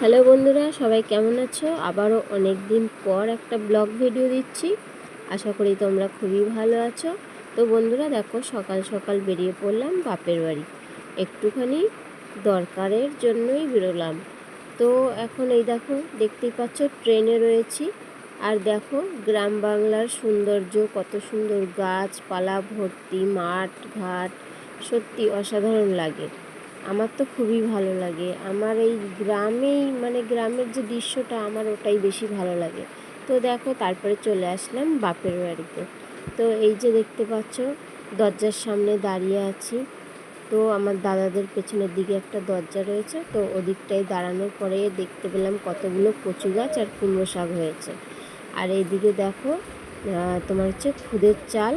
Hello বন্ধুরা, সবাই কেমন আছো? আবারও অনেক দিন পর একটা ব্লগ ভিডিও দিচ্ছি। আশা করি তোমরা খুবই ভালো আছো। তো বন্ধুরা, দেখো, সকাল সকাল বেরিয়ে পড়লাম বাপের বাড়ি। একটুখানি দরকারের জন্যই বেরোলাম। তো এখন এই দেখো, দেখতেই পাচ্ছ, ট্রেনে রয়েছি। আর দেখো, গ্রাম বাংলার সৌন্দর্য, কত সুন্দর গাছপালা, ভর্তি মাঠ, ঘাট, সত্যি অসাধারণ লাগে। আমার তো খুবই ভালো লাগে। আমার এই গ্রামেই মানে গ্রামের যে দৃশ্যটা, আমার ওটাই বেশি ভালো লাগে। তো দেখো, তারপরে চলে আসলাম বাপের বাড়িতে। তো এই যে দেখতে পাচ্ছ, দরজার সামনে দাঁড়িয়ে আছি। তো আমার দাদাদের পেছনের দিকে একটা দরজা রয়েছে। তো ওদিকটায় দাঁড়ানোর পরে দেখতে পেলাম কতগুলো কচু গাছ আর কুমড়ো শাক হয়েছে। আর এইদিকে দেখো তোমার হচ্ছে খুদের চাল।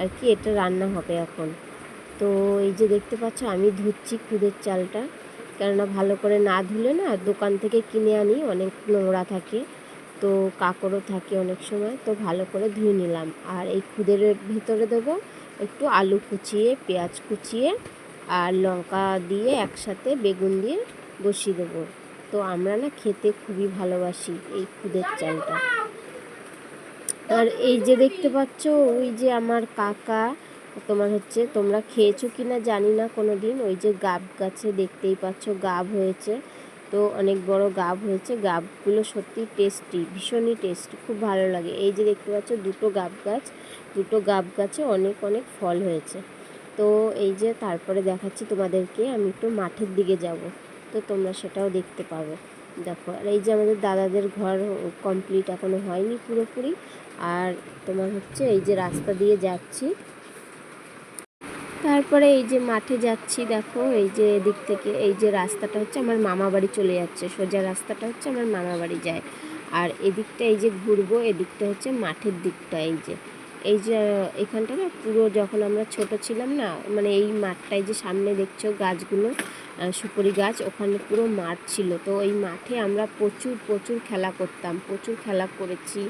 আর কি, এটা রান্না হবে এখন। তো এই যে দেখতে পাচ্ছ, আমি ধুচ্ছি খুদের চালটা। কেননা ভালো করে না ধুলে না দোকান থেকে কিনে আনি, অনেক নোংরা থাকে, তো কাকড়ও থাকে অনেক সময়, তো ভালো করে ধুয়ে নিলাম। আর এই খুদের ভিতরে দেবো একটু আলু কুচিয়ে, পেঁয়াজ কুচিয়ে আর লঙ্কা দিয়ে একসাথে বেগুন দিয়ে বসিয়ে দেবো। তো আমরা না খেতে খুবই ভালোবাসি এই খুদের চালটা। আর এই যে দেখতে পাচ্ছ, ওই যে আমার কাকা তোমার হচ্ছে, তোমরা খেয়েছো কি না জানি না কোনো দিন ওই যে গাব গাছে দেখতেই পাচ্ছ, গাব হয়েছে। তো অনেক বড় গাব হয়েছে। গাবগুলো সত্যি টেস্টি ভীষণই টেস্টি খুব ভালো লাগে। এই যে দেখতে পাচ্ছ, দুটো গাব গাছ, দুটো গাব গাছে অনেক অনেক ফল হয়েছে। তো এই যে তারপরে দেখাচ্ছি তোমাদেরকে, আমি একটু মাঠের দিকে যাব। তো তোমরা সেটাও দেখতে পাবে। দেখো, আর এই যে আমাদের দাদাদের ঘর কমপ্লিট এখনও হয়নি পুরোপুরি। আর তোমার হচ্ছে এই যে রাস্তা দিয়ে যাচ্ছি। তারপরে এই যে মাঠে যাচ্ছি, দেখো, এই যে এদিক থেকে, এই যে রাস্তাটা হচ্ছে আমার মামা বাড়ি চলে যাচ্ছে। সোজা রাস্তাটা হচ্ছে আমার মামা বাড়ি যায়। আর এদিকটা এই যে ঘুরবো, এদিকটা হচ্ছে মাঠের দিকটা এই যে। এই যে, এখানটা না পুরো যখন আমরা ছোট ছিলাম না মানে এই মাঠটায় যে সামনে দেখছ গাছগুলো সুপুরি গাছ, ওখানে পুরো মাঠ ছিল। তো ওই মাঠে আমরা প্রচুর প্রচুর খেলা করতাম, প্রচুর খেলা করেছি।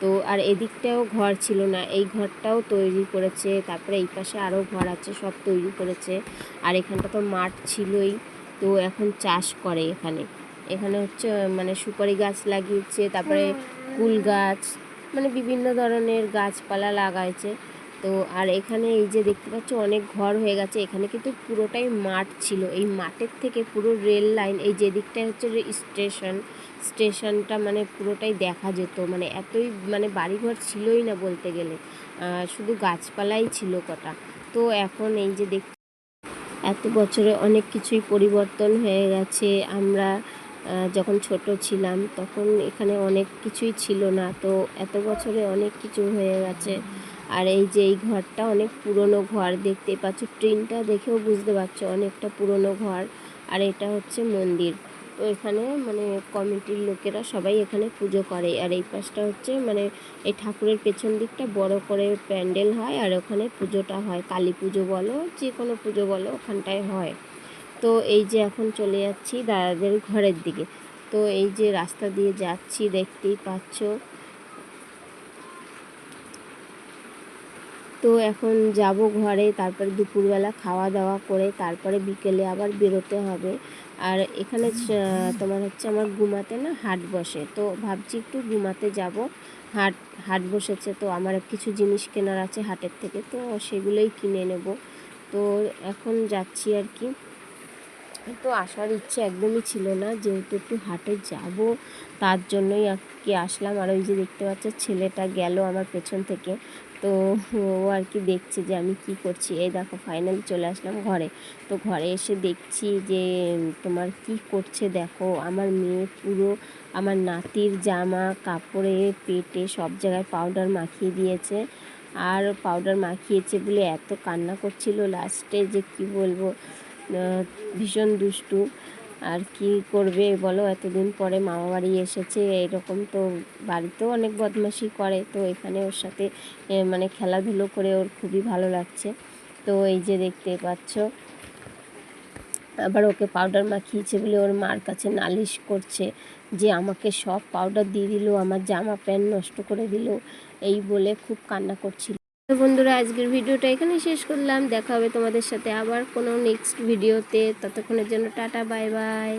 তো আর এদিকটাও ঘর ছিল না। এই ঘরটাও তৈরি করেছে তারপরে এই পাশে আরও ঘর আছে সব তৈরি করেছে। আর এখানটা তো মাঠ ছিলই তো এখন চাষ করে এখানে। এখানে হচ্ছে মানে সুপারি গাছ লাগিয়েছে তারপরে কুল গাছ মানে বিভিন্ন ধরনের গাছপালা লাগাইছে। তো আর এখানে এই যে দেখতে পাচ্ছ অনেক ঘর হয়ে গেছে। এখানে কিন্তু পুরোটাই মাঠ ছিল। এই মাঠের থেকে পুরো রেল লাইন, এই যে দিকটায় হচ্ছে স্টেশন, স্টেশনটা মানে পুরোটাই দেখা যেত। মানে এতই মানে বাড়িঘর ছিলই না বলতে গেলে। শুধু গাছপালাই ছিল কটা। তো এখন এই যে দেখ, এত বছরে অনেক কিছুই পরিবর্তন হয়ে গেছে। আমরা যখন ছোট ছিলাম তখন এখানে অনেক কিছুই ছিল না। তো এত বছরে অনেক কিছু হয়ে গেছে। আর এই যে এই ঘরটা অনেক পুরনো ঘর দেখতে পাচ্ছ ট্রেনটা দেখেও বুঝতে পারছ অনেকটা পুরনো ঘর। আর এটা হচ্ছে মন্দির। তো এখানে মানে কমিটির লোকেরা সবাই এখানে পুজো করে। আর এই পাশটা হচ্ছে মানে এই ঠাকুরের পেছন দিকটা বড় করে প্যান্ডেল হয় আর ওখানে পুজোটা হয়। কালী পুজো বলো, যে কোনো পুজো বলো, ওখানটায় হয়। তো এই যে এখন চলে যাচ্ছি দাদাদের ঘরের দিকে। তো এই যে রাস্তা দিয়ে যাচ্ছি দেখতেই পাচ্ছ। তো এখন যাব ঘরে, তারপরে দুপুরবেলা খাওয়া দাওয়া করে তারপরে বিকেলে আবার বেরোতে হবে। আর এখানে তোমার হচ্ছে আমার ঘুমাতে না হাট বসে, তো ভাবছি একটু ঘুমাতে যাব। হাট হাট বসেছে তো আমার কিছু জিনিস কেনার আছে হাটের থেকে, তো সেগুলোই কিনে নেব। তো এখন যাচ্ছি আর কি। তো আসার ইচ্ছে একদমই ছিল না, যেহেতু একটু হাটে যাব, তার জন্যই কি আসলাম। আর ওই যে দেখতে পাচ্ছে, ছেলেটা গেল আমার পেছন থেকে। তো ও আর কি দেখছে যে আমি কি করছি। এই দেখো ফাইনালি চলে আসলাম ঘরে। তো ঘরে এসে দেখছি যে, তোমার কি করছে দেখো? আমার মেয়ে পুরো আমার নাতির জামা, কাপড়ে, পেটে সব জায়গায় পাউডার মাখিয়ে দিয়েছে। আর পাউডার মাখিয়েছে বলে এত কান্না করছিল লাস্টে যে কি বলব? ভীষণ দুষ্টু। আর কি করবে বলো? এতদিন পরে মামা বাড়ি এসেছে এরকম তো বাড়িতেও অনেক বদমাশি করে। তো এখানে ওর সাথে মানে খেলাধুলো করে ওর খুবই ভালো লাগছে। তো এই যে দেখতে পাচ্ছ, আবার ওকে পাউডার মাখিয়েছে বলে ওর মার কাছে নালিশ করছে যে আমাকে সব পাউডার দিয়ে দিল, আমার জামা প্যান্ট নষ্ট করে দিল। এই বলে খুব কান্না করছিল। তো বন্ধুরা, আজকের ভিডিওটা এখানে শেষ করলাম। দেখা হবে তোমাদের সাথে আবার কোনো নেক্সট ভিডিওতে ততক্ষণের জন্য টাটা বাই বাই